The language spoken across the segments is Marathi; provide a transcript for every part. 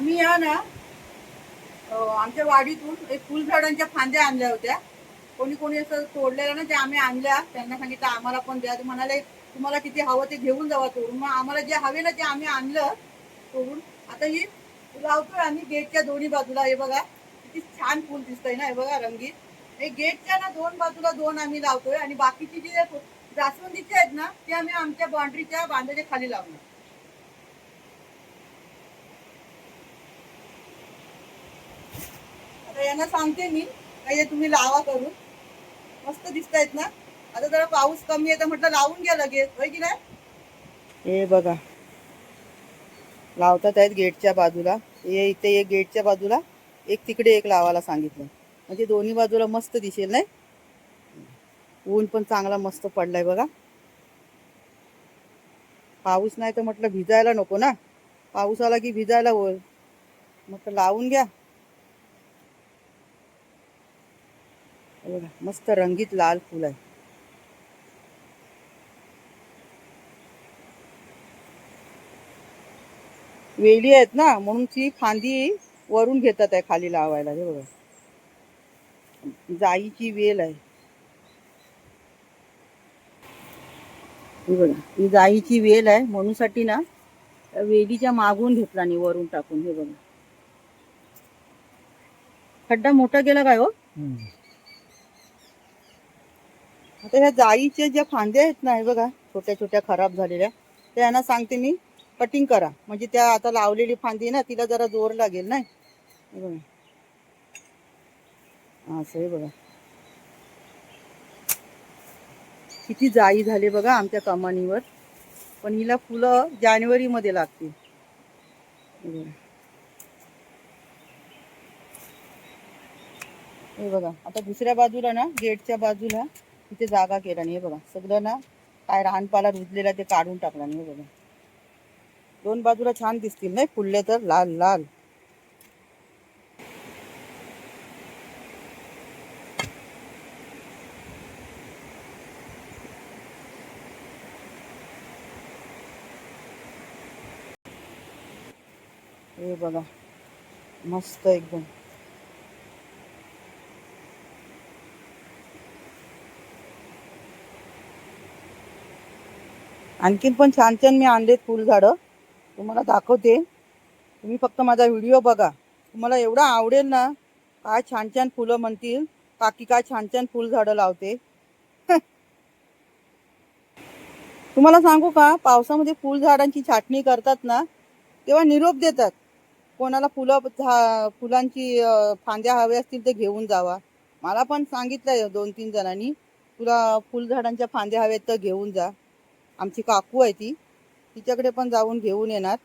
आम्ही या ना आमच्या वाडीतून एक फुलझाडांच्या फांद्या आणल्या होत्या. कोणी कोणी असं तोडलेलं ना ते आम्ही आणल्या. त्यांना सांगितलं आम्हाला पण द्या. ते म्हणाले तुम्हाला किती हवं ते घेऊन जावा तोडून. मग आम्हाला जे हवे ना ते आम्ही आणलं तोडून. आता ही लावतोय आम्ही गेटच्या दोन्ही बाजूला. हे बघा किती छान फुल दिसतंय ना हे बघा रंगीत. हे गेटच्या ना दोन बाजूला दोन आम्ही लावतोय आणि बाकीची जी जास्वंदीचे आहेत ना ते आम्ही आमच्या बाउंड्रीच्या बांधाच्या खाली लावणार. त्यांना सांगते मी. काही तुम्ही लावा करून. मस्त दिसत आहेत ना? आता जरा पाऊस कमी आहे तर म्हटलं लावून घ्या लगेच. होय की नाही? हे बघा. लावतात आहेत गेटच्या बाजूला. हे इथे एक गेटच्या बाजूला एक तिकडे एक लावायला सांगितलं. म्हणजे दोन्ही बाजूला मस्त दिसेल नाही? ऊन पण चांगला मस्त पडलाय बघा. पाऊस नाही तर म्हटलं भिजायला नको ना? पाऊस आला की भिजायला होईल म्हटलं लावून घ्या. बघा मस्त रंगीत लाल फुल आहे. वेली आहेत ना म्हणून ती फांदी वरून घेतात आहे खाली लावायला हे बघा. जाईची वेल आहे. बघा ही जाईची वेल आहे म्हणून साठी ना वेलीच्या मागून घेतला आणि वरून टाकून हे बघा. खड्डा मोठा गेला काय हो? आता ह्या जाळीचे ज्या फांद्या आहेत ना हे बघा छोट्या छोट्या खराब झालेल्या त्या यांना सांगते मी कटिंग करा. म्हणजे त्या आता लावलेली फांदी आहे ना तिला जरा जोर लागेल नाही? बघा. असं हे बघा. किती जाई झाले बघा आमच्या कमानीवर. पण हिला फुलं जानेवारी मध्ये लागतील हे बघा. आता दुसऱ्या बाजूला ना गेटच्या बाजूला तिथे जागा केला नाही हे बघा. सगळं ना काय रानपाला रुजलेला ते काढून टाकला नाही हे बघा. दोन बाजूला छान दिसतील नाही? फुलले तर लाल लाल. हे बघा. मस्त एकदम. आणखीन पण छान छान मी आणलेत फुलझाडं. तुम्हाला दाखवते. तुम्ही फक्त माझा व्हिडिओ बघा. तुम्हाला एवढा आवडेल ना काय छान छान फुलं म्हणतील. काकी काय छान छान फुलझाडं लावते. तुम्हाला सांगू का पावसामध्ये फुलझाडांची छाटणी करतात ना तेव्हा निरोप देतात. कोणाला फुलं झा फुलांची फांद्या हव्या असतील तर घेऊन जावा. मला पण सांगितलंय दोन तीन जणांनी तुला फुलझाडांच्या फांद्या हव्यात तर घेऊन जा. आमची काकू आहे ती. तिच्याकडे पण जाऊन घेऊन येणार.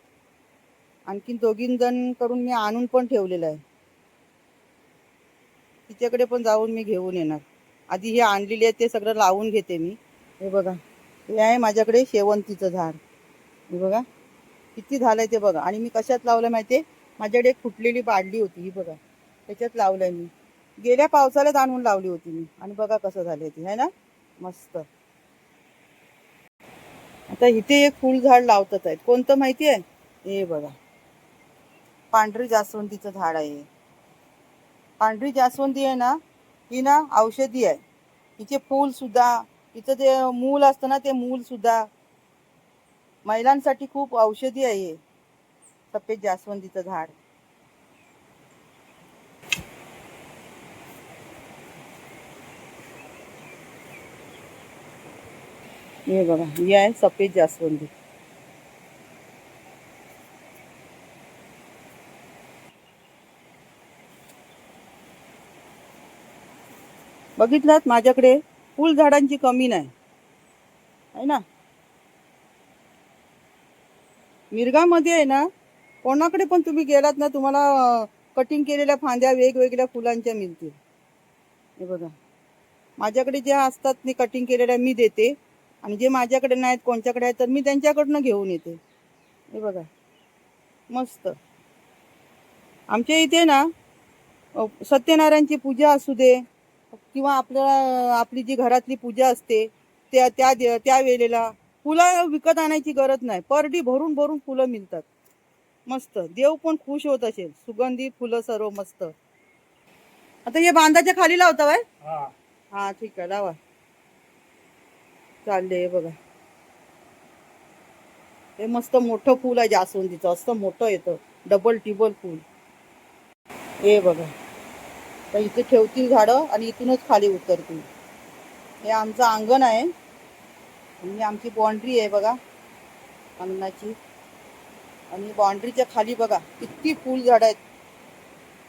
आणखीन दोघीन जण करून मी आणून पण ठेवलेलं आहे. तिच्याकडे पण जाऊन मी घेऊन येणार. आधी हे आणलेले आहे ते सगळं लावून घेते मी. हे बघा. हे आहे माझ्याकडे शेवंतीचं झाड. हे बघा. किती झालंय ते बघा. आणि मी कशात लावलं माहितीये? माझ्याकडे एक फुटलेली बाडली होती ही बघा. त्याच्यात लावलंय मी. गेल्या पावसाळ्यात आणून लावली होती मी. आणि बघा कसं झालंय ते. है ना? मस्त. आता इथे एक फुल झाड लावतात आहेत. कोणतं माहिती आहे? हे बघा. पांढरी जास्वंदीचं झाड आहे पांढरी जास्वंदी आहे ना ही ना औषधी आहे. हिचे फूल सुद्धा हिचं ते मूल असतं ना ते मूल सुद्धा. महिलांसाठी खूप औषधी आहे हे. सफेद जास्वंदीचं झाड. हे बघा ही आहे सफेद जास्वंदी. बघितलात माझ्याकडे? फुल झाडांची कमी नाही. आहे ना? मिरगामध्ये आहे ना कोणाकडे पण तुम्ही गेलात ना तुम्हाला कटिंग केलेल्या फांद्या वेगवेगळ्या फुलांच्या मिळतील. हे बघा. माझ्याकडे ज्या असतात मी कटिंग केलेल्या मी देते. आणि जे माझ्याकडे नाहीत कोणच्याकडे आहेत तर मी त्यांच्याकडनं घेऊन येते. हे बघा. मस्त. आमच्या इथे ना सत्यनारायणची पूजा असू दे किंवा आपल्या आपली जी घरातली पूजा असते त्या त्या त्या वेळेला फुलं विकत आणायची गरज नाही. परडी भरून भरून फुलं मिळतात. मस्त. देव पण खुश होत असेल. सुगंधी फुलं सर्व मस्त. आता हे बांधाच्या खाली लावता हा. हा ठीक आहे. लावा. चालले हे बघा. हे मस्त मोठं फूल आहे जास्वंदीचं. असं मोठं येतं. डबल टिबल फूल. हे बघा. तर इथे ठेवतील झाडं आणि इथूनच खाली उतरतील. हे आमचं अंगण आहे. आणि आमची बाउंड्री आहे बघा. अंगणाची. आणि बाउंड्रीच्या खाली बघा. किती फूल झाडं आहेत.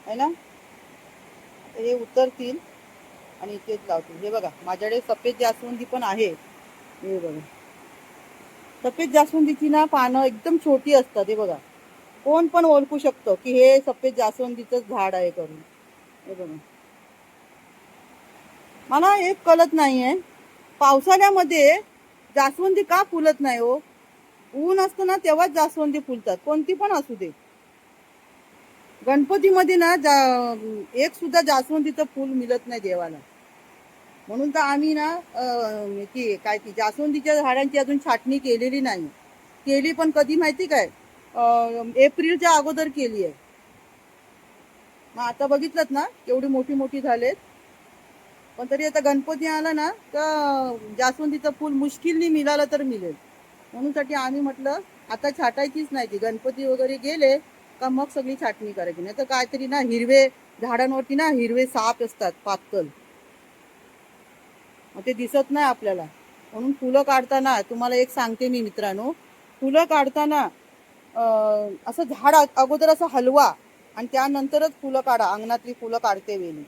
है ना? हे उतरतील आणि इथेच लावतील. हे बघा. माझ्याकडे सफेद जास्वंदी पण आहे. हे बघा. सफेद जास्वंदीची ना पानं एकदम छोटी असतात हे बघा. कोण पण ओळखू शकतो की हे सफेद जास्वंदीचं झाड आहे करून. हे बघा. मला एक कळत नाहीये पावसाळ्यामध्ये जास्वंदी का फुलत नाही हो? ऊन असतं ना तेव्हाच जास्वंदी फुलतात कोणती पण असू दे. गणपतीमध्ये ना जा एक सुद्धा जास्वंदीचं फुल मिळत नाही देवाला. म्हणून तर आम्ही ना ती काय ती जास्वंदीच्या झाडांची अजून छाटणी केलेली नाही. केली पण कधी माहिती काय? एप्रिलच्या अगोदर केली आहे. मग आता बघितलं ना एवढी मोठी मोठी झालेत. पण तरी आता गणपती आला ना तर जास्वंदीचं फुल मुश्किलनी मिळालं तर मिळेल. म्हणून साठी आम्ही म्हटलं आता छाटायचीच नाही ती. गणपती वगैरे गेले का मग सगळी छाटणी करायची? नाही तर काहीतरी ना हिरवे झाडांवरती ना हिरवे साप असतात पातळ. मग ते दिसत नाही आपल्याला. म्हणून फुलं काढताना तुम्हाला एक सांगते मी मित्रांनो फुलं काढताना असं झाड अगोदर असं हलवा आणि त्यानंतरच फुलं काढा अंगणातली फुलं काढते वेळी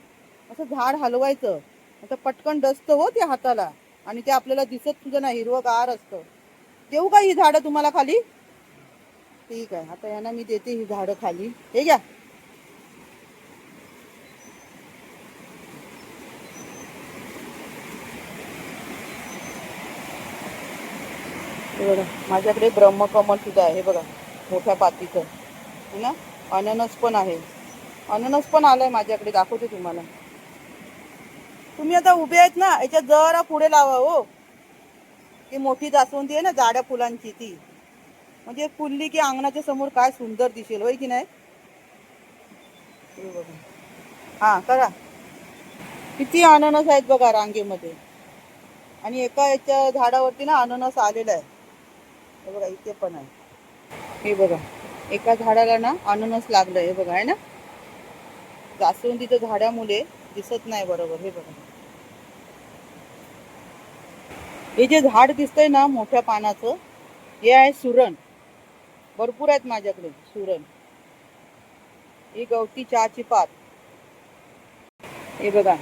असं झाड हलवायचं आता पटकन डसतं हो ते हाताला आणि ते आपल्याला दिसत सुद्धा नाही हिरवगार असतं. देऊ का ही झाडं तुम्हाला खाली? ठीक आहे आता यांना मी देते ही झाडं खाली. हे घ्या. हे बघा माझ्याकडे ब्रह्मकमल सुद्धा आहे हे बघा मोठ्या पातीचं. है ना? अननस पण आहे. अननस पण आलाय माझ्याकडे दाखवते तुम्हाला. तुम्ही आता उभे आहेत ना याच्यात जरा पुढे लावा हो. ती मोठी जास्वंदी आहे ना जाड्या फुलांची ती. म्हणजे फुलली की अंगणाच्या समोर काय सुंदर दिसेल होय की नाही? बघा. हा करा. किती अननस आहेत बघा रांगेमध्ये. आणि एका याच्या झाडावरती ना अननस आलेला आहे. हे बघा इथे पण आहे. हे बघा एका झाडाला ना अननस लागलं हे बघा आहे ना? जास्वंदीच्या झाडामुळे दिसत नाही बरोबर हे बघा. हे जे झाड दिसतंय ना मोठ्या पानाचं हे आहे सुरण. भरपूर आहेत माझ्याकडे सुरण. ही गवती चहाची पात. हे बघा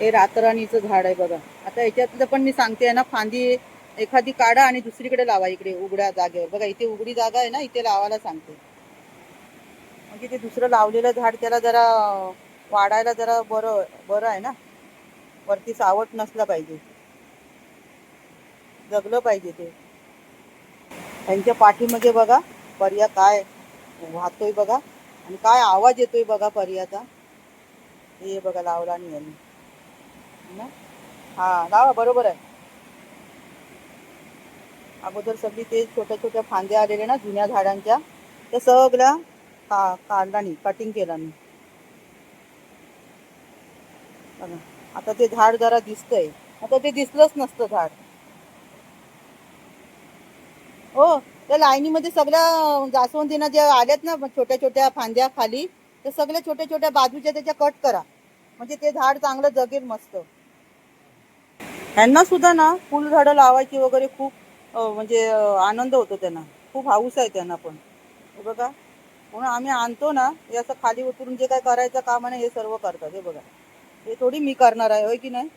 हे रातराणीचं झाड आहे बघा. आता याच्यातलं पण मी सांगते ना फांदी एखादी काढा आणि दुसरीकडे लावा इकडे उघड्या जागेवर. बघा इथे उघडी जागा आहे ना इथे लावायला सांगते. म्हणजे ते दुसरं लावलेलं झाड त्याला जरा वाढायला जरा बरं बरं आहे ना? वरती सावट नसलं पाहिजे. जगलं पाहिजे ते. त्यांच्या पाठीमध्ये बघा पर्या काय वाहतोय बघा आणि काय आवाज येतोय बघा पर्याचा. हे बघा लावला आणि यांनी ना? हा लावा बरोबर आहे. अगोदर सगळी ते छोट्या छोट्या फांद्या आलेल्या ना जुन्या झाडांच्या त्या सगळ्या का काढला नाही कटिंग केला मी आता ते झाड जरा दिसतंय. आता ते दिसलंच नसतं झाड. हो त्या लाईनीमध्ये सगळ्या जास्वंदीना ज्या आल्यात ना छोट्या छोट्या फांद्या खाली त्या सगळ्या छोट्या छोट्या बाजूच्या त्याच्या कट करा. म्हणजे ते झाड चांगलं जगेल मस्त. ह्यांना सुद्धा ना फुलझाडं लावायची वगैरे खूप म्हणजे आनंद होतो त्यांना. खूप हाऊस आहे त्यांना पण. हे बघा. म्हणून आम्ही आणतो ना हे असं खाली उतरून जे काय करायचं काम आहे हे सर्व करतात. हे बघा. हे थोडी मी करणार आहे होय की नाही?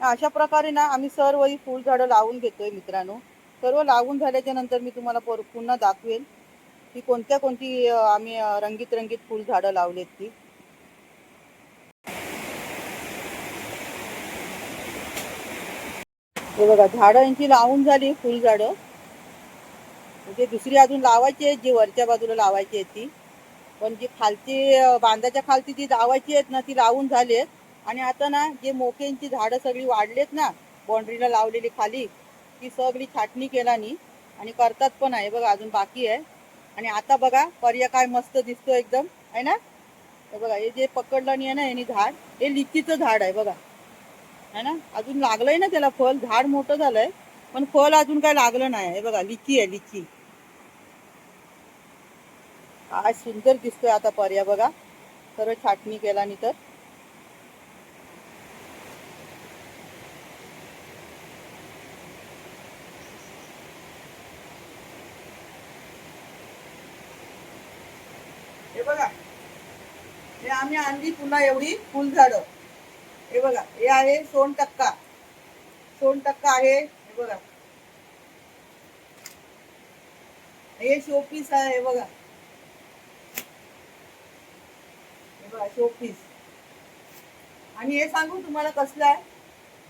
अशा प्रकारे ना आम्ही सर्व ही फुलझाडं लावून घेतोय मित्रांनो. सर्व लावून झाल्याच्यानंतर मी तुम्हाला पर पुन्हा दाखवेल की कोणत्या कोणती आम्ही रंगीत रंगीत फुलझाडं लावलेत ती. हे बघा झाडं यांची लावून झाली फुलझाडं. म्हणजे दुसरी अजून लावायची आहेत जी वरच्या बाजूला लावायची आहेत ती. पण जी खालची बांधाच्या खालची जी लावायची आहेत ना ती लावून झाली आहेत. आणि आता ना जे मोक्यांची झाडं सगळी वाढलेत ना बाउंड्रीला लावलेली खाली ती सगळी छाटणी केला नी आणि करतात पण आहे. बघा अजून बाकी आहे. आणि आता बघा पर्या काय मस्त दिसतो एकदम. आहे ना? बघा हे जे पकडलं नाही आहे ना यांनी झाड हे लिचीचं झाड आहे बघा. है ना? अजून लागलंय ना त्याला फल झाड मोठं झालंय पण फल अजून काय लागलं नाही. हे बघा लिची आहे लिची काय सुंदर दिसतोय आता पर्या बघा. सर्व छाटणी केला तर. हे बघा हे आम्ही आणली पुन्हा एवढी फुलझाडं. हे बघा हे आहे सोन टक्का. सोन टक्का आहे हे बघा. हे शोपीस आहे हे बघा. हे बघा शोपीस आणि हे सांगू तुम्हाला कसलं आहे?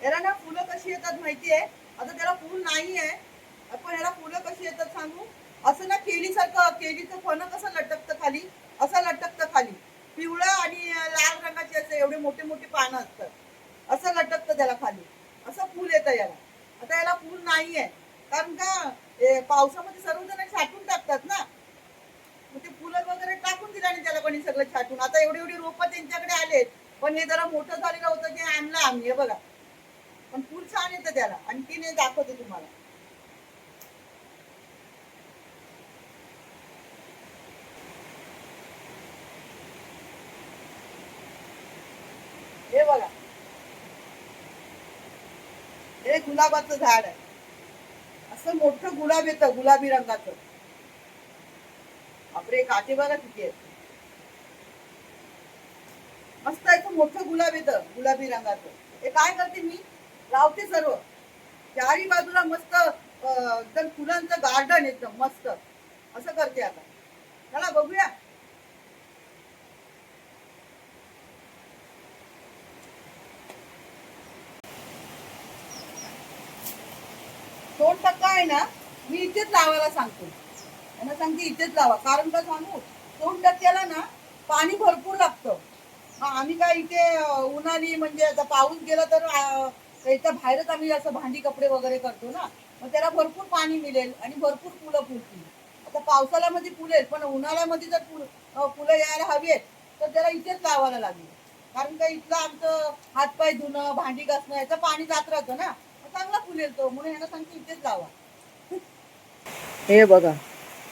याला ना फुलं कशी येतात माहिती आहे? आता त्याला फुल नाही आहे. पण ह्याला फुलं कशी येतात सांगू? असं ना केलीसारखं केळीचं फणं कसं लटकतं खाली? असं लटकतं खाली. पिवळं आणि लाल रंगाचे असं एवढे मोठे मोठे पानं असतात. असं लटकतं त्याला खाली. असं फूल येतं याला. आता याला फूल नाही आहे कारण का पावसामध्ये सर्वजण छाटून टाकतात ना. मग ते फुलं वगैरे टाकून दिलं आणि त्याला कोणी सगळं छाटून. आता एवढी एवढी रोपं त्यांच्याकडे आलेत. पण हे जरा मोठं झालेलं होतं की आणलं आम्ही हे बघा. पण फुल छान येतं त्याला. आणखी हे दाखवते तुम्हाला. हे बघा. हे गुलाबाचं झाड आहे. असं मोठं गुलाब येतं गुलाबी रंगाचं. आपले काटे बघा किती आहेत मस्त आहे मोठं गुलाब येतं गुलाबी रंगाचं. हे काय करते मी? लावते सर्व. चारी बाजूला मस्त एकदम फुलांचं गार्डन एकदम मस्त. असं करते आता. चला बघूया. दोन टक्का आहे ना मी इथेच लावायला सांगते. त्यांना सांगते इथेच लावा. कारण का सांगू? दोन टक्क्याला ना पाणी भरपूर लागतं. आम्ही काय इथे उन्हाळी म्हणजे आता पाऊस गेला तर अं, इथं बाहेरच आम्ही असं भांडी कपडे वगैरे करतो ना मग त्याला भरपूर पाणी मिळेल आणि भरपूर फुलं फुलतील. आता पावसाळ्यामध्ये फुलेल पण उन्हाळ्यामध्ये जर फुल फुलं यायला हवी आहेत तर त्याला इथेच लावायला लागेल. कारण का इथलं आमचं हातपाय धुणं भांडी घासणं याचं पाणी जात राहतं ना. चांगला फुलेल तो म्हणून सांगते इथेच लावा. हे बघा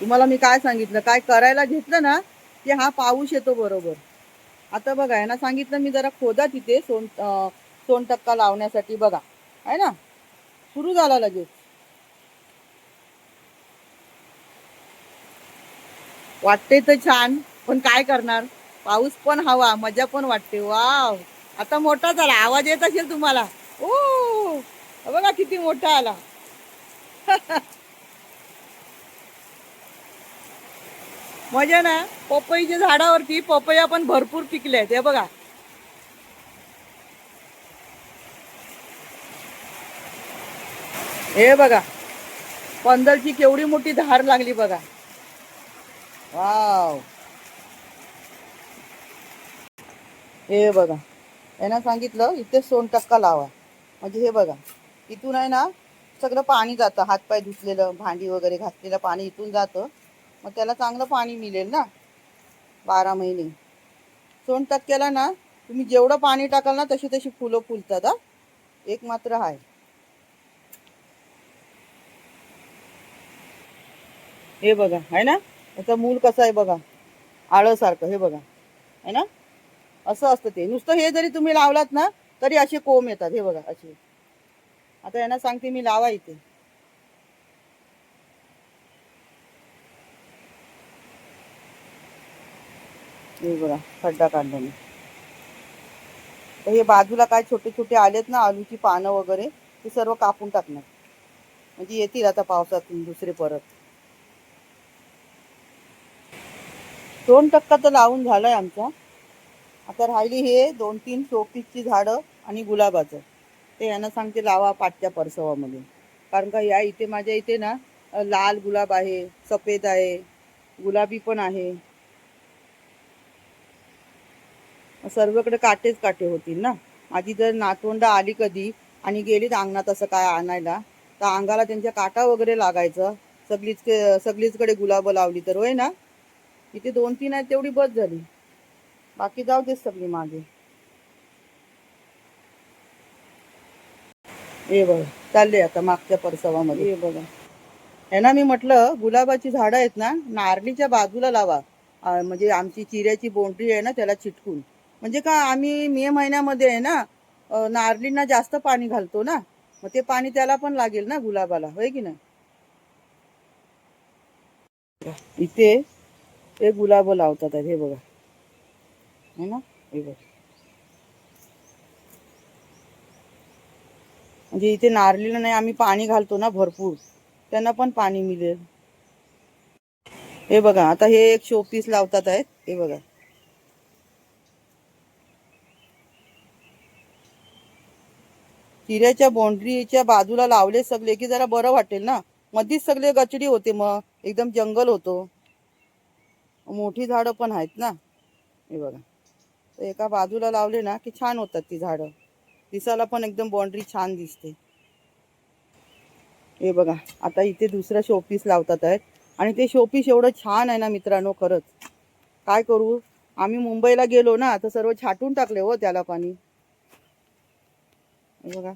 तुम्हाला मी काय सांगितलं काय करायला घेतलं ना की हा पाऊस येतो बरोबर. आता बघा यांना सांगितलं मी जरा खोदा तिथे सोन सोन टक्का लावण्यासाठी बघा. आहे ना? सुरू झाला लगेच. वाटते तर छान पण काय करणार? पाऊस पण हवा मजा पण वाटते. वाव! आता मोठा झाला आवाज येत असेल तुम्हाला. ओ! बघा किती मोठा आला. मजा ना पपईच्या झाडावरती पपया पण भरपूर पिकले आहेत हे बघा. हे बघा पंदलची केवढी मोठी धार लागली बघा. वाव. हे बघा यांना सांगितलं इथे सोन टक्का लावा. म्हणजे हे बघा. इथून आहे ना सगळं पाणी जातं. हातपाय धुतलेलं भांडी वगैरे घातलेलं पाणी इथून जातं. मग त्याला चांगलं पाणी मिळेल ना बारा महिने. सोन टक्क्याला ना तुम्ही जेवढं पाणी टाकाल ना तशी तशी फुलं फुलतात हा. एक मात्र आहे. हे बघा आहे ना? याचं मूल कसं आहे बघा? आळसारखं हे बघा. आहे ना? असं असतं ते. नुसतं हे जरी तुम्ही लावलात ना तरी असे कोंब येतात हे बघा असे. आता यांना सांगते मी लावा इथे. बघा खड्डा काढला मी. तर हे बाजूला काय छोटे छोटे आलेत ना आलूची पानं वगैरे ते सर्व कापून टाकणार. म्हणजे येतील आता पावसातून दुसरे परत. दोन टक्का तर लावून झालाय आमचा. आता राहिली हे दोन तीन शोपीसची झाडं आणि गुलाबाचं. ते यांना सांगते लावा पाठच्या परसवामध्ये. कारण का या इथे माझ्या इथे ना लाल गुलाब आहे सफेद आहे गुलाबी पण आहे. सर्वकडे काटेच काटे होतील ना? माझी जर नातवंड आली कधी आणि गेलीत अंगणात असं काय आणायला तर अंगाला त्यांच्या काटा वगैरे लागायचं. सगळीच सगळीचकडे गुलाबं लावली तर होय ना? इथे दोन तीन आहेत तेवढी बस झाली. बाकी जाऊ देच सगळी मागे. हे बघा चालले आता मागच्या परसवामध्ये. हे बघा. हे ना मी म्हटलं गुलाबाची झाडं आहेत ना नारळीच्या बाजूला लावा. म्हणजे आमची चिऱ्याची बोंडरी आहे ना त्याला चिटकून. म्हणजे का आम्ही मे महिन्यामध्ये आहे ना नारळींना जास्त पाणी घालतो ना मग ते पाणी त्याला पण लागेल ना गुलाबाला होय की नाही? इथे हे गुलाब लावतात हे बघा. है ना हे बघा. म्हणजे इथे नारळीला नाही आम्ही पाणी घालतो ना भरपूर. त्यांना पण पाणी मिळेल. हे बघा आता हे एक शोपीस लावतात आहेत. हे बघा. तिऱ्याच्या बोंड्रीच्या बाजूला लावले सगळे की जरा बरं वाटेल ना? मध्येच सगळे गचडी होते मग. एकदम जंगल होतो. मोठी झाडं पण आहेत ना? हे बघा. एका बाजूला लावले ना की छान होतात ती झाडं. दिसायला पण एकदम बाउंड्री छान दिसते. हे बघा आता इथे दुसरा शोपीस लावतात आहेत. आणि ते शोपीस एवढं छान आहे ना मित्रांनो खरंच. काय करू? आम्ही मुंबईला गेलो ना तर सर्व छाटून टाकले हो त्याला पाणी. बघा.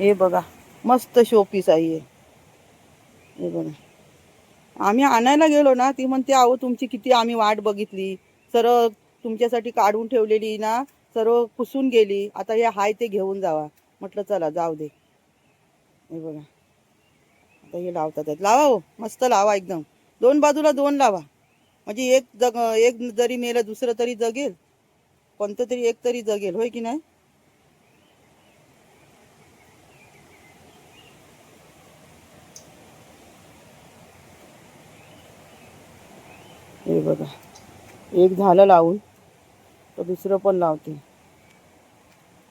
हे बघा मस्त शोपीस आहे हे. बघा. आम्ही आणायला गेलो ना ती म्हणते अहो तुमची किती आम्ही वाट बघितली. सर्व तुमच्यासाठी काढून ठेवलेली ना सर्व पुसून गेली. आता हे हाय ते घेऊन जावा. म्हटलं चला जाऊ दे. हे बघा. आता हे लावतात आहेत. लावा हो मस्त लावा एकदम. दोन बाजूला दोन लावा. म्हणजे एक जग एक जरी मेलं दुसरं तरी जगेल. कोणतं तरी एक तरी जगेल. होय की नाही? बघा. एक झालं लावून तर दुसरं पण लावते.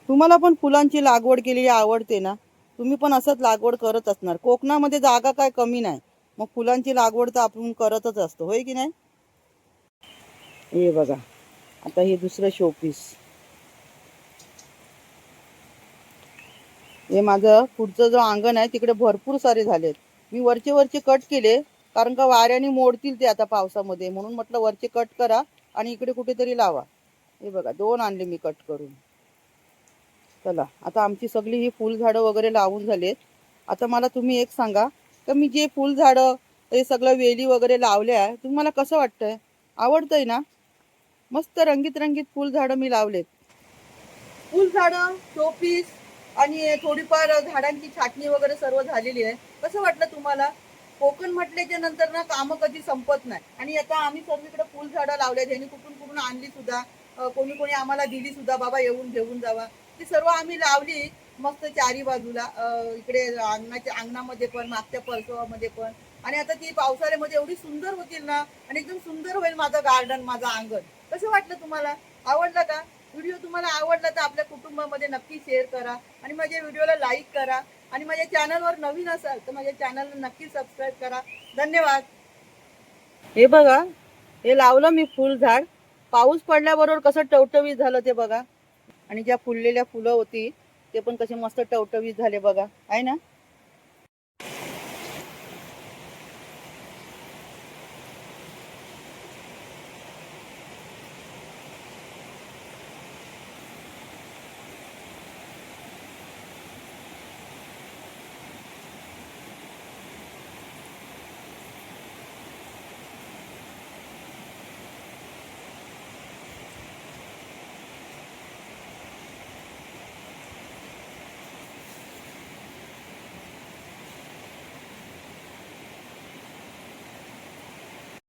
तुम्हाला पण फुलांची लागवड केलेली आवडते ना? तुम्ही पण असंच लागवड करत असणार. कोकणामध्ये जागा काय कमी नाही. मग फुलांची लागवड तर आपण करतच असतो. होय की नाही? हे बघा. आता हे दुसरं शोपीस हे माझं पुढचं जो अंगण आहे तिकडे भरपूर सारे झालेत. मी वरचे वरचे कट केले. कारण का वाऱ्याने मोडतील ते आता पावसामध्ये. म्हणून म्हटलं वरचे कट करा आणि इकडे कुठेतरी लावा. हे बघा दोन आणले मी कट करून. चला आता आमची सगळी ही फुलझाडं वगैरे लावून झालेत. आता मला तुम्ही एक सांगा तर मी जे फुलझाडं ते सगळं वेली वगैरे लावल्या तुम्हाला कसं वाटतंय? आवडतंय ना? मस्त रंगीत रंगीत फुलझाडं मी लावलेत. फुलझाडं शोपीस आणि थोडीफार झाडांची छाटणी वगैरे सर्व झालेली आहे. कसं वाटलं तुम्हाला? कोकण म्हटल्याच्या नंतर ना कामं कधी संपत नाही. आणि आता आम्ही सर्वीकडे फुलझाडं लावले त्यांनी कुठून कुठून आणली सुद्धा कोणी कोणी आम्हाला दिली सुद्धा बाबा येऊन घेऊन जावा. ती सर्व आम्ही लावली. मस्त चारी बाजूला इकडे अंगणाच्या अंगणामध्ये पण मागच्या परसवामध्ये पण. आणि आता ती पावसाळ्यामध्ये एवढी सुंदर होतील ना आणि एकदम सुंदर होईल माझं गार्डन माझं अंगण. कसं वाटलं तुम्हाला? आवडलं का? व्हिडिओ तुम्हाला आवडला तर आपल्या कुटुंबामध्ये नक्की शेअर करा. आणि माझ्या व्हिडिओला लाईक करा. आणि माझ्या चॅनलवर नवीन असाल तर माझ्या चॅनलला नक्की सबस्क्राईब करा. धन्यवाद. हे बघा हे लावलं मी फुल झाड. पाऊस पडल्याबरोबर कसं टवटवीत झालं ते बघा. आणि ज्या फुललेल्या फुलं होती ते पण कसे मस्त टवटवीत झाले बघा. आहे ना?